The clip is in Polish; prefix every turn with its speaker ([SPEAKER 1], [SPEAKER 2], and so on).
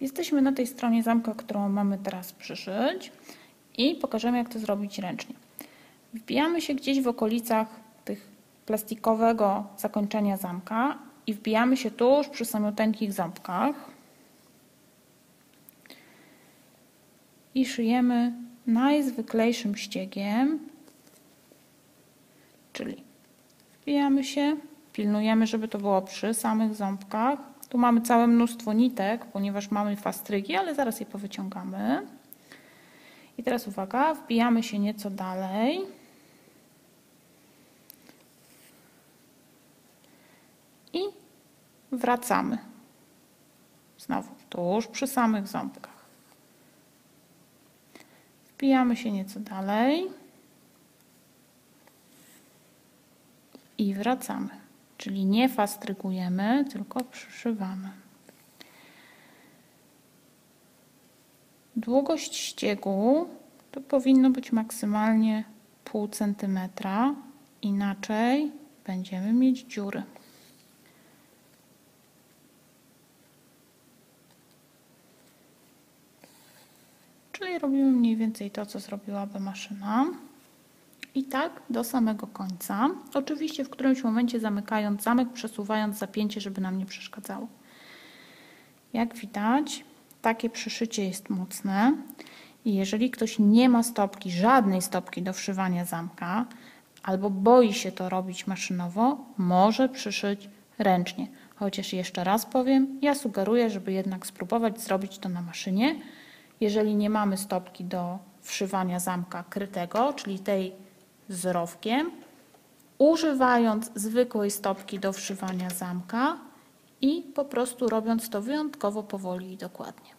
[SPEAKER 1] Jesteśmy na tej stronie zamka, którą mamy teraz przyszyć i pokażemy jak to zrobić ręcznie. Wbijamy się gdzieś w okolicach tych plastikowego zakończenia zamka i wbijamy się tuż przy samiuteńkich ząbkach i szyjemy najzwyklejszym ściegiem, czyli wbijamy się, pilnujemy, żeby to było przy samych ząbkach. Tu mamy całe mnóstwo nitek, ponieważ mamy fastrygi, ale zaraz je powyciągamy. I teraz uwaga, wbijamy się nieco dalej. I wracamy. Znowu tuż przy samych ząbkach. Wbijamy się nieco dalej. I wracamy. Czyli nie fastrygujemy, tylko przyszywamy. Długość ściegu to powinno być maksymalnie pół centymetra, inaczej będziemy mieć dziury. Czyli robimy mniej więcej to, co zrobiłaby maszyna. I tak do samego końca. Oczywiście w którymś momencie zamykając zamek, przesuwając zapięcie, żeby nam nie przeszkadzało. Jak widać, takie przyszycie jest mocne. I jeżeli ktoś nie ma stopki, żadnej stopki do wszywania zamka, albo boi się to robić maszynowo, może przyszyć ręcznie. Chociaż jeszcze raz powiem, ja sugeruję, żeby jednak spróbować zrobić to na maszynie. Jeżeli nie mamy stopki do wszywania zamka krytego, czyli tej z rowkiem, używając zwykłej stopki do wszywania zamka i po prostu robiąc to wyjątkowo powoli i dokładnie.